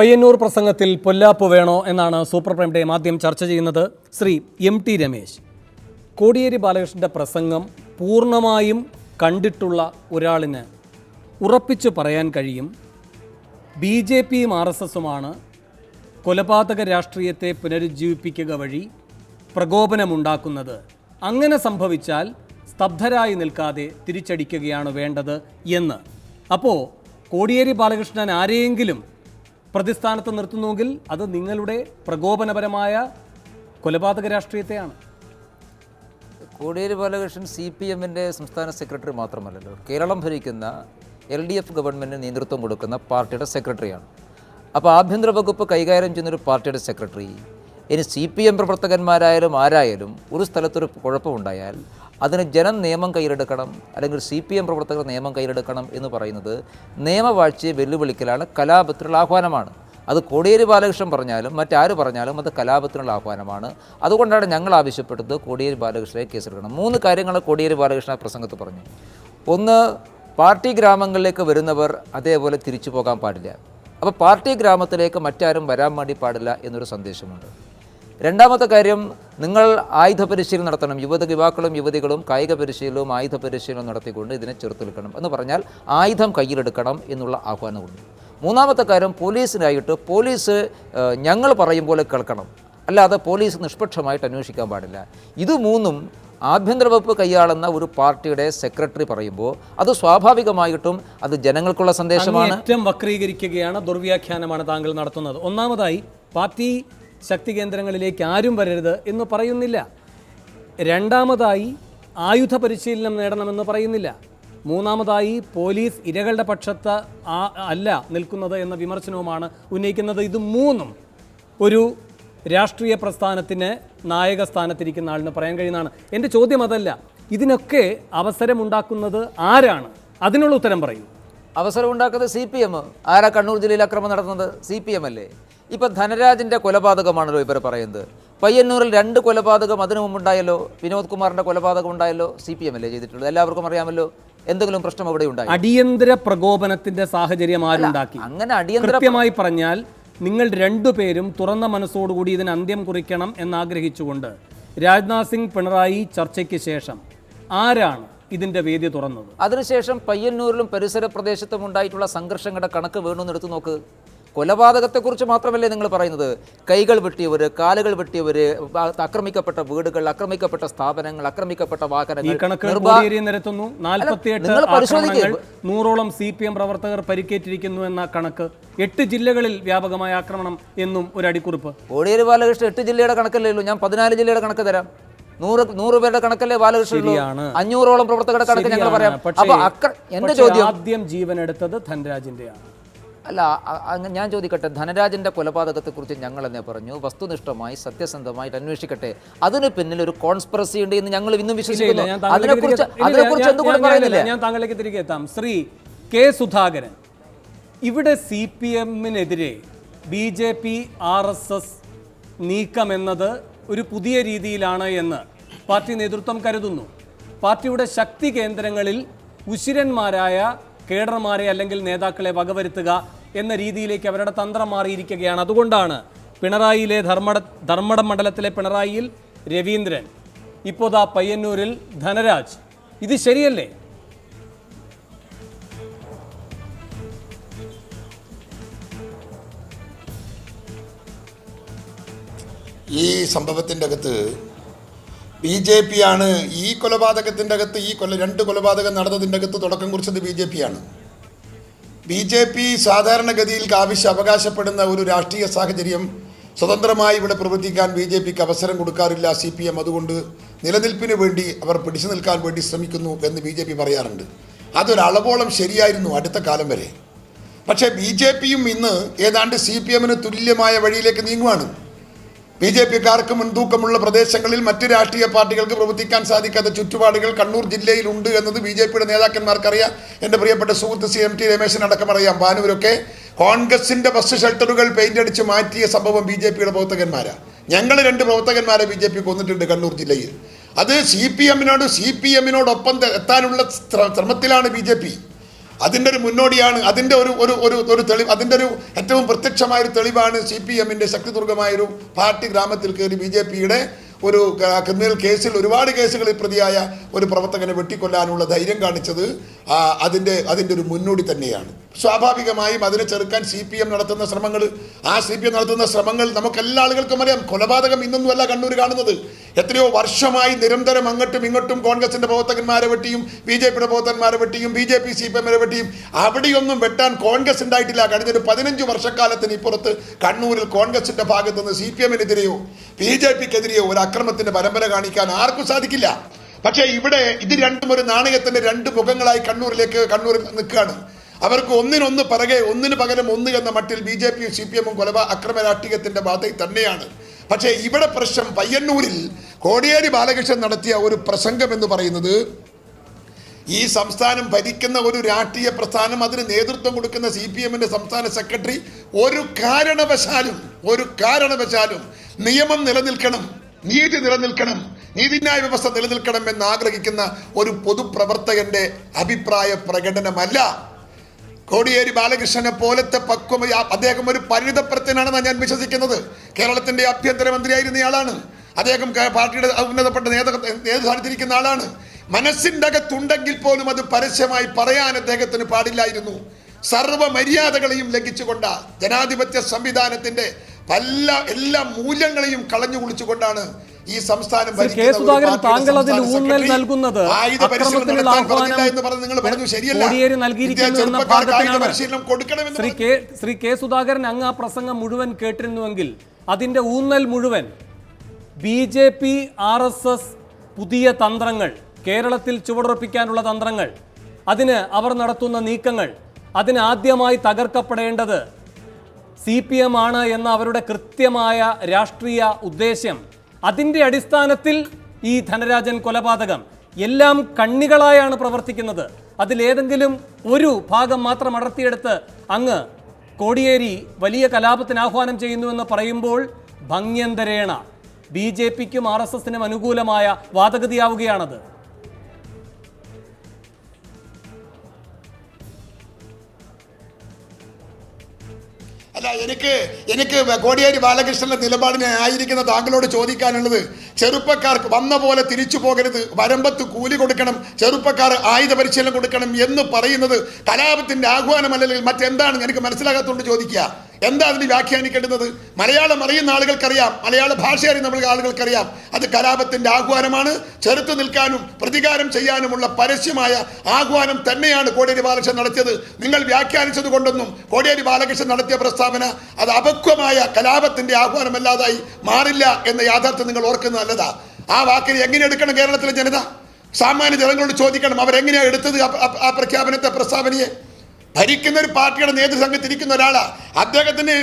പയ്യന്നൂർ പ്രസംഗത്തിൽ പൊല്ലാപ്പ് വേണോ എന്നാണ് സൂപ്പർ പ്രൈം ടൈം ആദ്യം ചർച്ച ചെയ്യുന്നത് ശ്രീ എം ടി രമേശ്. കോടിയേരി ബാലകൃഷ്ണന്റെ പ്രസംഗം പൂർണമായും കണ്ടിട്ടുള്ള ഒരാളിന് ഉറപ്പിച്ചു പറയാൻ കഴിയും. ബി ജെ പിയും ആർ എസ് എസുമാണ് കൊലപാതക രാഷ്ട്രീയത്തെ പുനരുജ്ജീവിപ്പിക്കുക വഴി പ്രകോപനമുണ്ടാക്കുന്നത്. അങ്ങനെ സംഭവിച്ചാൽ സ്തബ്ധരായി നിൽക്കാതെ തിരിച്ചടിക്കുകയാണ് വേണ്ടത് എന്ന്. അപ്പോൾ കോടിയേരി ബാലകൃഷ്ണൻ ആരെയെങ്കിലും പ്രതിസ്ഥാനത്ത് നിർത്തുന്നുവെങ്കിൽ അത് നിങ്ങളുടെ പ്രകോപനപരമായ കൊലപാതക രാഷ്ട്രീയത്തെയാണ്. കോടിയേരി ബാലകൃഷ്ണൻ സി പി എമ്മിന്റെ സംസ്ഥാന സെക്രട്ടറി മാത്രമല്ലല്ലോ. കേരളം ഭരിക്കുന്ന എൽ ഡി എഫ് ഗവൺമെന്റിന് നേതൃത്വം കൊടുക്കുന്ന പാർട്ടിയുടെ സെക്രട്ടറിയാണ്. അപ്പോൾ ആഭ്യന്തര വകുപ്പ് കൈകാര്യം ചെയ്യുന്നൊരു പാർട്ടിയുടെ സെക്രട്ടറി ഇനി സി പി എം പ്രവർത്തകന്മാരായാലും ആരായാലും ഒരു സ്ഥലത്തൊരു കുഴപ്പമുണ്ടായാൽ അതിന് ജനം നിയമം കയ്യിലെടുക്കണം അല്ലെങ്കിൽ സി പി എം പ്രവർത്തകർ നിയമം കയ്യിലെടുക്കണം എന്ന് പറയുന്നത് നിയമവാഴ്ചയെ വെല്ലുവിളിക്കലാണ് കലാപത്തിനുള്ള ആഹ്വാനമാണ്. അത് കോടിയേരി ബാലകൃഷ്ണൻ പറഞ്ഞാലും മറ്റാര് പറഞ്ഞാലും അത് കലാപത്തിനുള്ള ആഹ്വാനമാണ്. അതുകൊണ്ടാണ് ഞങ്ങൾ ആവശ്യപ്പെട്ടത് കോടിയേരി ബാലകൃഷ്ണനെ കേസെടുക്കണം. മൂന്ന് കാര്യങ്ങൾ കോടിയേരി ബാലകൃഷ്ണൻ പ്രസംഗത്ത് പറഞ്ഞു. ഒന്ന് പാർട്ടി ഗ്രാമങ്ങളിലേക്ക് വരുന്നവർ അതേപോലെ തിരിച്ചു പോകാൻ പാടില്ല. അപ്പോൾ പാർട്ടി ഗ്രാമത്തിലേക്ക് മറ്റാരും വരാൻ വേണ്ടി പാടില്ല എന്നൊരു സന്ദേശമുണ്ട്. രണ്ടാമത്തെ കാര്യം നിങ്ങൾ ആയുധ പരിശീലനം നടത്തണം. യുവത യുവാക്കളും യുവതികളും കായിക പരിശീലനവും ആയുധ പരിശീലനവും നടത്തിക്കൊണ്ട് ഇതിനെ ചെറുത്തെടുക്കണം എന്ന് പറഞ്ഞാൽ ആയുധം കയ്യിലെടുക്കണം എന്നുള്ള ആഹ്വാനമുണ്ട്. മൂന്നാമത്തെ കാര്യം പോലീസിനായിട്ട് പോലീസ് ഞങ്ങൾ പറയും പോലെ കേൾക്കണം. അല്ലാതെ പോലീസ് നിഷ്പക്ഷമായിട്ട് അന്വേഷിക്കാൻ പാടില്ല. ഇത് മൂന്നും ആഭ്യന്തര വകുപ്പ് കൈയാളുന്ന ഒരു പാർട്ടിയുടെ സെക്രട്ടറി പറയുമ്പോൾ അത് സ്വാഭാവികമായിട്ടും അത് ജനങ്ങൾക്കുള്ള സന്ദേശമാണ്. ഏറ്റവും വക്രീകരിക്കുകയാണ് ദുർവ്യാഖ്യാനമാണ് താങ്കൾ നടത്തുന്നത്. ഒന്നാമതായി പാർട്ടി ശക്തി കേന്ദ്രങ്ങളിലേക്ക് ആരും വരരുത് എന്ന് പറയുന്നില്ല. രണ്ടാമതായി ആയുധ പരിശീലനം നേടണമെന്ന് പറയുന്നില്ല. മൂന്നാമതായി പോലീസ് ഇരകളുടെ പക്ഷത്ത് അല്ല നിൽക്കുന്നത് എന്ന വിമർശനവുമാണ് ഉന്നയിക്കുന്നത്. ഇത് മൂന്നും ഒരു രാഷ്ട്രീയ പ്രസ്ഥാനത്തിന് നായക സ്ഥാനത്തിരിക്കുന്ന ആളിന് പറയാൻ കഴിയുന്നതാണ്. എന്റെ ചോദ്യം അതല്ല ഇതിനൊക്കെ അവസരമുണ്ടാക്കുന്നത് ആരാണ്? അതിനുള്ള ഉത്തരം പറയൂ. അവസരം ഉണ്ടാക്കുന്നത് സി പി എം. ആരാ കണ്ണൂർ ജില്ലയിൽ അക്രമം നടത്തുന്നത്? സി പി എം അല്ലേ? ഇപ്പം ധനരാജിന്റെ കൊലപാതകമാണല്ലോ ഇവർ പറയുന്നത്. പയ്യന്നൂരിൽ രണ്ട് കൊലപാതകം അതിനു മുമ്പുണ്ടായല്ലോ. വിനോദ് കുമാറിന്റെ കൊലപാതകം ഉണ്ടായല്ലോ. സി പി എം അല്ലേ ചെയ്തിട്ടുള്ളത്? എല്ലാവർക്കും അറിയാമല്ലോ. എന്തെങ്കിലും പ്രശ്നം അവിടെ ഉണ്ടായി? അടിയന്തര പ്രകോപനത്തിന്റെ സാഹചര്യം ആരുണ്ടാക്കി അങ്ങനെ അടിയന്തര കൃത്യമായി പറഞ്ഞാൽ നിങ്ങൾ രണ്ടുപേരും തുറന്ന മനസ്സോടുകൂടി ഇതിന് അന്ത്യം കുറിക്കണം എന്നാഗ്രഹിച്ചുകൊണ്ട് രാജ്നാഥ് സിംഗ് പിണറായി ചർച്ചയ്ക്ക് ശേഷം ആരാണ് ഇതിന്റെ വേദി തുറന്നത്. അതിനുശേഷം പയ്യന്നൂരിലും പരിസര പ്രദേശത്തും ഉണ്ടായിട്ടുള്ള സംഘർഷങ്ങളുടെ കണക്ക് വേണമെന്ന് എടുത്തു നോക്ക്. കൊലപാതകത്തെക്കുറിച്ച് മാത്രമല്ലേ നിങ്ങൾ പറയുന്നത്? കൈകൾ വെട്ടിയവർ കാലുകൾ വെട്ടിയവർ ആക്രമിക്കപ്പെട്ട വീടുകൾ ആക്രമിക്കപ്പെട്ട സ്ഥാപനങ്ങൾ ആക്രമിക്കപ്പെട്ട വാഹനങ്ങൾ നിരത്തുന്നു. നിങ്ങൾ പരിശോധിക്കുക. നൂറോളം സി പി എം പ്രവർത്തകർ പരിക്കേറ്റിരിക്കുന്നു എന്ന കണക്ക്. എട്ട് ജില്ലകളിൽ വ്യാപകമായ ആക്രമണം എന്നും ഒരു അടിക്കുറിപ്പ്. കോടിയേരി ബാലകൃഷ്ണൻ എട്ട് ജില്ലയുടെ കണക്കല്ലേ ഉള്ളൂ. ഞാൻ പതിനാല് ജില്ലയുടെ കണക്ക് തരാം. നൂറ് നൂറ് പേരുടെ കണക്കല്ലേ ബാലകൃഷ്ണൻ. അഞ്ഞൂറോളം പ്രവർത്തകരുടെ കണക്ക് ഞങ്ങൾ പറയാം. അപ്പൊ എന്റെ ചോദ്യം ആദ്യം ജീവൻ എടുത്തത് ധനരാജിന്റെയാണ്. അല്ല ഞാൻ ചോദിക്കട്ടെ ധനരാജന്റെ കൊലപാതകത്തെക്കുറിച്ച് ഞങ്ങൾ എന്നെ പറഞ്ഞു വസ്തുനിഷ്ഠമായി സത്യസന്ധമായിട്ട് അന്വേഷിക്കട്ടെ അതിന് പിന്നിൽ ഒരു കോൺസ്പിറസി ഉണ്ട് എന്ന് ഞങ്ങൾ ഇന്നും വിശ്വസിക്കുന്നു. അതിനെക്കുറിച്ച് അതിനെക്കുറിച്ച് എന്തുകൊണ്ട് പറയുന്നില്ല? ഞാൻ താങ്കളിലേക്ക് തിരികെ എത്താം. ശ്രീ കെ സുധാകരൻ ഇവിടെ C P എമ്മിനെതിരെ B J P R S S നീക്കമെന്നത് ഒരു പുതിയ രീതിയിലാണ് എന്ന് പാർട്ടി നേതൃത്വം കരുതുന്നു. പാർട്ടിയുടെ ശക്തി കേന്ദ്രങ്ങളിൽ ഉശിരന്മാരായ കേഡർമാരെ അല്ലെങ്കിൽ നേതാക്കളെ വകവരുത്തുക എന്ന രീതിയിലേക്ക് അവരുടെ തന്ത്രം മാറിയിരിക്കുകയാണ്. അതുകൊണ്ടാണ് പിണറായിയിലെ ധർമ്മട ധർമ്മടം മണ്ഡലത്തിലെ പിണറായിയിൽ രവീന്ദ്രൻ. ഇപ്പോൾ ദാ പയ്യന്നൂരിൽ ധനരാജ്. ഇത് ശരിയല്ലേ? ഈ സംഭവത്തിന്റെ അകത്ത് ബി ജെ പി ആണ് ഈ കൊലപാതകത്തിന്റെ അകത്ത് ഈ കൊല രണ്ട് കൊലപാതകം നടന്നതിന്റെ അകത്ത് തുടക്കം കുറിച്ചത് ബി ജെ പി ആണ്. ബി ജെ പി സാധാരണഗതിയിൽ ആവശ്യം അവകാശപ്പെടുന്ന ഒരു രാഷ്ട്രീയ സാഹചര്യം സ്വതന്ത്രമായി ഇവിടെ പ്രവർത്തിക്കാൻ ബി ജെ പിക്ക് അവസരം കൊടുക്കാറില്ല സി പി എം. അതുകൊണ്ട് നിലനിൽപ്പിന് വേണ്ടി അവർ പിടിച്ചു നിൽക്കാൻ വേണ്ടി ശ്രമിക്കുന്നു എന്ന് ബി ജെ പി പറയാറുണ്ട്. അതൊരളവോളം ശരിയായിരുന്നു അടുത്ത കാലം വരെ. പക്ഷേ ബി ജെ പിയും ഇന്ന് ഏതാണ്ട് സി പി എമ്മിന് തുല്യമായ വഴിയിലേക്ക് നീങ്ങുവാണ്. ബി ജെ പിക്കാർക്ക് മുൻതൂക്കമുള്ള പ്രദേശങ്ങളിൽ മറ്റ് രാഷ്ട്രീയ പാർട്ടികൾക്ക് പ്രവർത്തിക്കാൻ സാധിക്കാത്ത ചുറ്റുപാടുകൾ കണ്ണൂർ ജില്ലയിലുണ്ട് എന്നത് ബി ജെ പിയുടെ നേതാക്കന്മാർക്കറിയാം. എന്റെ പ്രിയപ്പെട്ട സുഹൃത്ത് സി എം ടി രമേശൻ അടക്കം അറിയാം. ബാനൂരൊക്കെ കോൺഗ്രസിന്റെ ബസ് ഷെൽട്ടറുകൾ പെയിന്റ് അടിച്ച് മാറ്റിയ സംഭവം ബി ജെ പിയുടെ പ്രവർത്തകന്മാരാണ് ഞങ്ങൾ രണ്ട് പ്രവർത്തകന്മാരെ ബി ജെ പി കൊന്നിട്ടുണ്ട് കണ്ണൂർ ജില്ലയിൽ. അത് സി പി എമ്മിനോട് സി പി എമ്മിനോടൊപ്പം എത്താനുള്ള ശ്രമത്തിലാണ് ബി ജെ പി. അതിന്റെ ഒരു മുന്നോടിയാണ് അതിന്റെ ഒരു ഒരു ഒരു ഒരു തെളിവ് അതിന്റെ ഒരു ഏറ്റവും പ്രത്യക്ഷമായ ഒരു തെളിവാണ് സി പി എമ്മിന്റെ ശക്തിദുർഗമായൊരു പാർട്ടി ഗ്രാമത്തിൽ കയറി ബി ജെ പിയുടെ ഒരു ക്രിമിനൽ കേസിൽ ഒരുപാട് കേസുകളിൽ പ്രതിയായ ഒരു പ്രവർത്തകനെ വെട്ടിക്കൊല്ലാനുള്ള ധൈര്യം കാണിച്ചത് അതിന്റെ അതിന്റെ ഒരു മുന്നോടി തന്നെയാണ്. സ്വാഭാവികമായും അതിനെ ചെറുക്കാൻ സി പി എം നടത്തുന്ന ശ്രമങ്ങൾ ആ സി പി എം നടത്തുന്ന ശ്രമങ്ങൾ നമുക്ക് എല്ലാ ആളുകൾക്കും അറിയാം. കൊലപാതകം ഇന്നൊന്നുമല്ല കണ്ണൂർ കാണുന്നത്. എത്രയോ വർഷമായി നിരന്തരം അങ്ങോട്ടും ഇങ്ങോട്ടും കോൺഗ്രസിന്റെ പ്രവർത്തകന്മാരെ വെട്ടിയും ബി ജെ പിയുടെ പ്രവർത്തകന്മാരെ വെട്ടിയും B J P C P എമ്മിനെ വെട്ടിയും അവിടെയൊന്നും വെട്ടാൻ കോൺഗ്രസ് ഉണ്ടായിട്ടില്ല. കഴിഞ്ഞൊരു പതിനഞ്ച് വർഷക്കാലത്തിന് ഇപ്പുറത്ത് കണ്ണൂരിൽ കോൺഗ്രസിന്റെ ഭാഗത്ത് നിന്ന് സി പി എമ്മിനെതിരെയോ ബി ജെ പിക്കെതിരെയോ ഒരു അക്രമത്തിന്റെ പരമ്പര കാണിക്കാൻ ആർക്കും സാധിക്കില്ല. പക്ഷേ ഇവിടെ ഇത് രണ്ടും ഒരു നാണയത്തിന്റെ രണ്ട് മുഖങ്ങളായി കണ്ണൂരിലേക്ക് കണ്ണൂരിൽ നിൽക്കുകയാണ്. അവർക്ക് ഒന്നിനൊന്ന് പിറകെ ഒന്നിന് പകരം ഒന്ന് എന്ന മട്ടിൽ ബി ജെ പിയും സി പി എമ്മും കൊലപാ അക്രമ രാഷ്ട്രീയത്തിന്റെ ബാധയിൽ തന്നെയാണ്. പക്ഷേ ഇവിടെ പ്രശ്നം പയ്യന്നൂരിൽ കോടിയേരി ബാലകൃഷ്ണൻ നടത്തിയ ഒരു പ്രസംഗം എന്ന് പറയുന്നത് ഈ സംസ്ഥാനം ഭരിക്കുന്ന ഒരു രാഷ്ട്രീയ പ്രസ്ഥാനം അതിന് നേതൃത്വം കൊടുക്കുന്ന സി പി എമ്മിന്റെ സംസ്ഥാന സെക്രട്ടറി ഒരു കാരണവശാലും ഒരു കാരണവശാലും നിയമം നിലനിൽക്കണം നീതി നിലനിൽക്കണം നീതിന്യായ വ്യവസ്ഥ നിലനിൽക്കണം എന്ന് ആഗ്രഹിക്കുന്ന ഒരു പൊതുപ്രവർത്തകന്റെ അഭിപ്രായ പ്രകടനമല്ല കോടിയേരി ബാലകൃഷ്ണനെ പോലത്തെ പക്വം അദ്ദേഹം ഒരു പരിണിതപ്രത്യനാണെന്നാണ് ഞാൻ വിശ്വസിക്കുന്നത്. കേരളത്തിന്റെ ആഭ്യന്തരമന്ത്രിയായിരുന്നയാളാണ് അദ്ദേഹം പാർട്ടിയുടെ ഉന്നതപ്പെട്ട നേതൃ നേതൃസ്ഥാനത്തിരിക്കുന്ന ആളാണ്. മനസ്സിന്റെ അകത്തുണ്ടെങ്കിൽ പോലും അത് പരസ്യമായി പറയാൻ അദ്ദേഹത്തിന് പാടില്ലായിരുന്നു. സർവ മര്യാദകളെയും ലംഘിച്ചുകൊണ്ട ജനാധിപത്യ സംവിധാനത്തിന്റെ പല എല്ലാ മൂല്യങ്ങളെയും കളഞ്ഞു കുളിച്ചുകൊണ്ടാണ് ഈ സംസ്ഥാനം താങ്കൾ അതിൽ ഊന്നൽ നൽകുന്നത് അക്രമത്തിനുള്ള ആഹ്വാനം നൽകിയിരിക്കുന്നു എന്ന ഭാഗത്തിനാണ് ശ്രീ കെ ശ്രീ കെ സുധാകരൻ അങ്ങ് ആ പ്രസംഗം മുഴുവൻ കേട്ടിരുന്നുവെങ്കിൽ അതിന്റെ ഊന്നൽ മുഴുവൻ B J P R S S പുതിയ തന്ത്രങ്ങൾ കേരളത്തിൽ ചുവടുറപ്പിക്കാനുള്ള തന്ത്രങ്ങൾ അതിന് അവർ നടത്തുന്ന നീക്കങ്ങൾ അതിന് ആദ്യമായി തകർക്കപ്പെടേണ്ടത് സി പി എം ആണ് എന്ന അവരുടെ കൃത്യമായ രാഷ്ട്രീയ ഉദ്ദേശ്യം അതിന്റെ അടിസ്ഥാനത്തിൽ ഈ ധനരാജൻ കൊലപാതകം എല്ലാം കണ്ണികളായാണ് പ്രവർത്തിക്കുന്നത്. അതിലേതെങ്കിലും ഒരു ഭാഗം മാത്രം അടർത്തിയെടുത്ത് അങ്ങ് കോടിയേരി വലിയ കലാപത്തിന് ആഹ്വാനം ചെയ്യുന്നുവെന്ന് പറയുമ്പോൾ ഭംഗ്യന്തരേണ. ബി ജെ പിക്കും ആർ എസ് എസിനും അനുകൂലമായ വാദഗതിയാവുകയാണത്. അല്ല എനിക്ക് എനിക്ക് കോടിയേരി ബാലകൃഷ്ണന്റെ നിലപാടിനെ ആയിരിക്കുന്ന താങ്കളോട് ചോദിക്കാനുള്ളത് ചെറുപ്പക്കാർക്ക് വന്ന പോലെ തിരിച്ചു പോകരുത് വരമ്പത്ത് കൂലി കൊടുക്കണം ചെറുപ്പക്കാർ ആയുധ പരിശീലനം കൊടുക്കണം എന്ന് പറയുന്നത് കലാപത്തിന്റെ ആഹ്വാനം അല്ലെങ്കിൽ മറ്റെന്താണ് എനിക്ക് മനസ്സിലാകാത്തതുകൊണ്ട് ചോദിക്കുക. എന്താ അതിന് വ്യാഖ്യാനിക്കേണ്ടുന്നത്? മലയാളം അറിയുന്ന ആളുകൾക്കറിയാം. മലയാള ഭാഷ അറിയുന്ന ആളുകൾക്കറിയാം. അത് കലാപത്തിന്റെ ആഹ്വാനമാണ്. ചെറുത്തു നിൽക്കാനും പ്രതികാരം ചെയ്യാനുമുള്ള പരസ്യമായ ആഹ്വാനം തന്നെയാണ് കോടിയേരി ബാലകൃഷ്ണൻ നടത്തിയത്. നിങ്ങൾ വ്യാഖ്യാനിച്ചത് കൊണ്ടൊന്നും കോടിയേരി ബാലകൃഷ്ണൻ നടത്തിയ പ്രസ്താവന അത് അപക്വമായ കലാപത്തിന്റെ ആഹ്വാനമല്ലാതായി മാറില്ല എന്ന യാഥാർത്ഥ്യം നിങ്ങൾ ഓർക്കുന്നത് നല്ലതാ. ആ വാക്കിനെ എങ്ങനെ എടുക്കണം കേരളത്തിലെ ജനത? സാമാന്യ ജനങ്ങളോട് ചോദിക്കണം. അവരെങ്ങനെയാണ് എടുത്തത് ആ പ്രഖ്യാപനത്തെ പ്രസ്താവനയെ? ഭരിക്കുന്ന ഒരു പാർട്ടിയുടെ നേതൃസംഘത്തിൽ ഇരിക്കുന്ന ഒരാളാ. അദ്ദേഹത്തിന്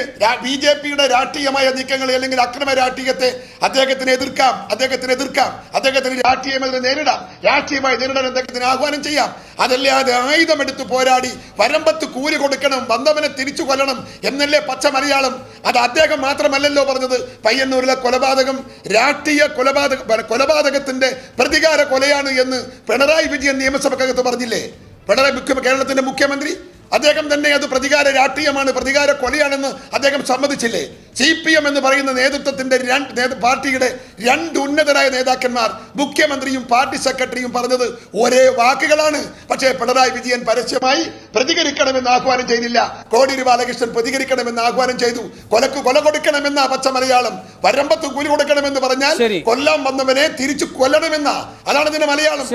ബി ജെ പിയുടെ രാഷ്ട്രീയമായ നീക്കങ്ങളെ അല്ലെങ്കിൽ അക്രമ രാഷ്ട്രീയത്തെ അദ്ദേഹത്തിന് എതിർക്കാം അദ്ദേഹത്തിന് എതിർക്കാം അദ്ദേഹത്തിന് രാഷ്ട്രീയമായി നേരിടാം. രാഷ്ട്രീയമായി നേരിടാൻ അദ്ദേഹത്തിന് ആഹ്വാനം ചെയ്യാം. അതല്ലാതെ ആയുധമെടുത്ത് പോരാടി വരമ്പത്ത് കൂലി കൊടുക്കണം ബന്ധവനെ തിരിച്ചു കൊല്ലണം എന്നല്ലേ പച്ച മലയാളം? അത് അദ്ദേഹം മാത്രമല്ലല്ലോ പറഞ്ഞത്. പയ്യന്നൂരിലെ കൊലപാതകം രാഷ്ട്രീയ കൊലപാതക കൊലപാതകത്തിന്റെ പ്രതികാര കൊലയാണ് എന്ന് പിണറായി വിജയൻ നിയമസഭക്കകത്ത് പറഞ്ഞില്ലേ? പിണറായി മുഖ്യ കേരളത്തിന്റെ മുഖ്യമന്ത്രി? അദ്ദേഹം തന്നെ അത് പ്രതികാര രാഷ്ട്രീയമാണ് പ്രതികാര കൊലയാണെന്ന് അദ്ദേഹം സമ്മതിച്ചില്ലേ? സി പി എം എന്ന് പറയുന്ന നേതൃത്വത്തിന്റെ രണ്ട് പാർട്ടിയുടെ രണ്ട് ഉന്നതരായ നേതാക്കന്മാർ മുഖ്യമന്ത്രിയും പാർട്ടി സെക്രട്ടറിയും പറഞ്ഞത് ഒരേ വാക്കുകളാണ്. പക്ഷേ പിണറായി വിജയൻ പരസ്യമായി പ്രതികരിക്കണമെന്ന് ആഹ്വാനം ചെയ്തില്ല. കോടിയേരി ബാലകൃഷ്ണൻ പ്രതികരിക്കണമെന്ന് ആഹ്വാനം ചെയ്തു. കൊലക്ക് കൊല കൊടുക്കണമെന്ന പച്ച മലയാളം. വരമ്പത്ത് കൂലി കൊടുക്കണമെന്ന് പറഞ്ഞാൽ. കൊല്ലാൻ വന്നവനെ തിരിച്ചു കൊല്ലണമെന്ന. അതാണ് ഇതിന്റെ മലയാളം.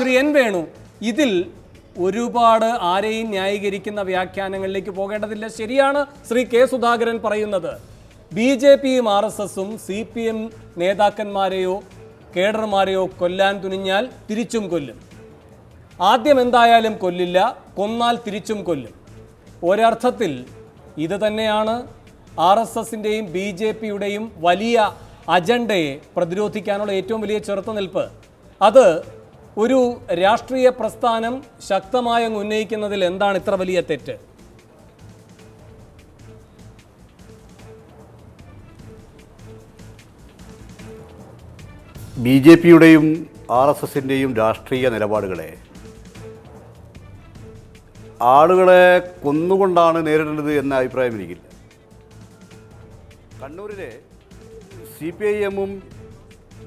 ശ്രീ എൻ വേണു ഇതിൽ ഒരുപാട് ആരെയും ന്യായീകരിക്കുന്ന വ്യാഖ്യാനങ്ങളിലേക്ക് പോകേണ്ടതില്ല. ശരിയാണ് ശ്രീ കെ സുധാകരൻ പറയുന്നത്. ബി ജെ പിയും ആർ എസ് എസും സി പി എം നേതാക്കന്മാരെയോ കേഡർമാരെയോ കൊല്ലാൻ തുനിഞ്ഞാൽ തിരിച്ചും കൊല്ലും. ആദ്യം എന്തായാലും കൊല്ലില്ല കൊന്നാൽ തിരിച്ചും കൊല്ലും. ഒരർത്ഥത്തിൽ ഇത് തന്നെയാണ് ആർ എസ് എസിന്റെയും ബി ജെ പിയുടെയും വലിയ അജണ്ടയെ പ്രതിരോധിക്കാനുള്ള ഏറ്റവും വലിയ ചെറുത്തുനിൽപ്പ് അത് ഒരു രാഷ്ട്രീയ പ്രസ്ഥാനം ശക്തമായി അങ്ങ് ഉന്നയിക്കുന്നതിൽ എന്താണ് ഇത്ര വലിയ തെറ്റ്? ബി ജെ പിയുടെയും ആർ എസ് എസിന്റെയും രാഷ്ട്രീയ നിലപാടുകളെ ആളുകളെ കൊന്നുകൊണ്ടാണ് നേരിടേണ്ടത് എന്ന അഭിപ്രായം എനിക്കില്ല. കണ്ണൂരിലെ സി പി ഐ എമ്മും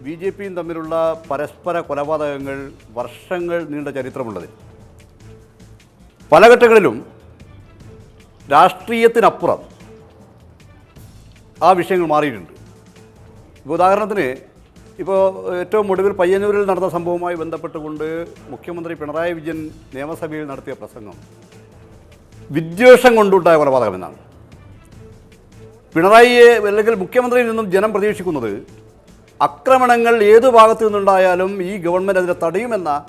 ബി ജെ പിയും തമ്മിലുള്ള പരസ്പര കൊലപാതകങ്ങൾ വർഷങ്ങൾ നീണ്ട ചരിത്രമുള്ളത്. പല ഘട്ടങ്ങളിലും രാഷ്ട്രീയത്തിനപ്പുറം ആ വിഷയങ്ങൾ മാറിയിട്ടുണ്ട്. ഇപ്പോൾ ഉദാഹരണത്തിന് ഇപ്പോൾ ഏറ്റവും ഒടുവിൽ പയ്യന്നൂരിൽ നടന്ന സംഭവവുമായി ബന്ധപ്പെട്ടുകൊണ്ട് മുഖ്യമന്ത്രി പിണറായി വിജയൻ നിയമസഭയിൽ നടത്തിയ പ്രസംഗം വിദ്വേഷം കൊണ്ടുണ്ടായ കൊലപാതകമെന്നാണ്. പിണറായിയെ അല്ലെങ്കിൽ മുഖ്യമന്ത്രിയിൽ നിന്നും ജനം പ്രതീക്ഷിക്കുന്നത് ആക്രമണങ്ങൾ ഏതു ഭാഗത്തു നിന്നുണ്ടായാലും ഈ ഗവൺമെന്റ് അതിനെ തടയുമെന്ന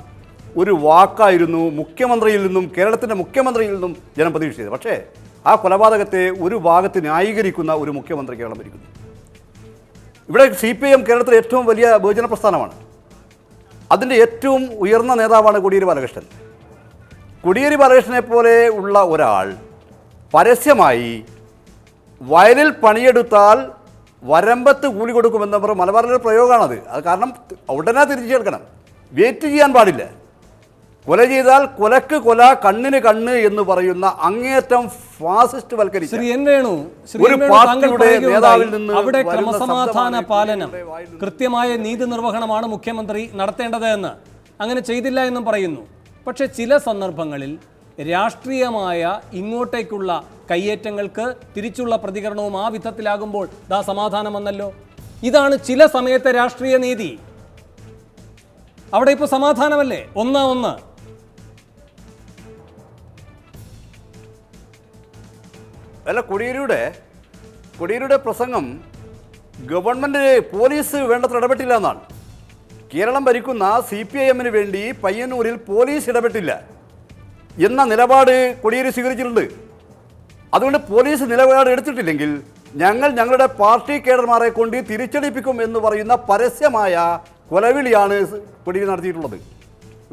ഒരു വാക്കായിരുന്നു മുഖ്യമന്ത്രിയിൽ നിന്നും കേരളത്തിന്റെ മുഖ്യമന്ത്രിയിൽ നിന്നും ജനം പ്രതീക്ഷിച്ചത്. പക്ഷേ ആ കൊലപാതകത്തെ ഒരു ഭാഗത്ത് ന്യായീകരിക്കുന്ന ഒരു മുഖ്യമന്ത്രി കേരളം ഭരിക്കുന്നു. ഇവിടെ സി പി എം കേരളത്തിലെ ഏറ്റവും വലിയ ബഹുജന പ്രസ്ഥാനമാണ് അതിന്റെ ഏറ്റവും ഉയർന്ന നേതാവാണ് കോടിയേരി ബാലകൃഷ്ണൻ. കോടിയേരി ബാലകൃഷ്ണനെ പോലെ ഉള്ള ഒരാൾ പരസ്യമായി വയലിൽ പണിയെടുത്താൽ വരമ്പത്ത് കൂലി കൊടുക്കുമെന്ന് പറഞ്ഞ മലബാറിലെ പ്രയോഗമാണത് അത് കാരണം ഉടനെ തിരിച്ചു കേൾക്കണം വെയിറ്റ് ചെയ്യാൻ പാടില്ല. കൊല ചെയ്താൽ കൊലക്ക് കൊല കണ്ണിന് കണ്ണ് എന്ന് പറയുന്ന അങ്ങേറ്റം ഫാസിസ്റ്റ് വൽക്കരിക്കും അവിടെ ക്രമസമാധാന പാലനം. കൃത്യമായ നീതി നിർവഹണമാണ് മുഖ്യമന്ത്രി നടത്തേണ്ടത് എന്ന്. അങ്ങനെ ചെയ്തില്ല എന്നും പറയുന്നു. പക്ഷേ ചില സന്ദർഭങ്ങളിൽ രാഷ്ട്രീയമായ ഇങ്ങോട്ടേക്കുള്ള കയ്യേറ്റങ്ങൾക്ക് തിരിച്ചുള്ള പ്രതികരണവും ആ വിധത്തിലാകുമ്പോൾ ദാ സമാധാനം വന്നല്ലോ ഇതാണ് ചില സമയത്തെ രാഷ്ട്രീയ നീതി. അവിടെ ഇപ്പോൾ സമാധാനമല്ലേ? ഒന്നാ ഒന്ന്. അല്ല കൊടിയേരിയുടെ കൊടിയേരിയുടെ പ്രസംഗം ഗവൺമെന്റ് പോലീസ് വേണ്ടത്ര ഇടപെട്ടില്ല എന്നാണ്. കേരളം ഭരിക്കുന്ന സി പി ഐ എമ്മിന് വേണ്ടി പയ്യന്നൂരിൽ പോലീസ് ഇടപെട്ടില്ല. എന്ന നിലപാട് കൊടിയേരി സ്വീകരിച്ചിട്ടുണ്ട്. അതുകൊണ്ട് പോലീസ് നിലപാട് എടുത്തിട്ടില്ലെങ്കിൽ ഞങ്ങൾ ഞങ്ങളുടെ പാർട്ടി കേഡർമാരെ കൊണ്ട് തിരിച്ചടിപ്പിക്കും എന്ന് പറയുന്ന പരസ്യമായ കൊലവിളിയാണ് കൊടിയേരി നടത്തിയിട്ടുള്ളത്.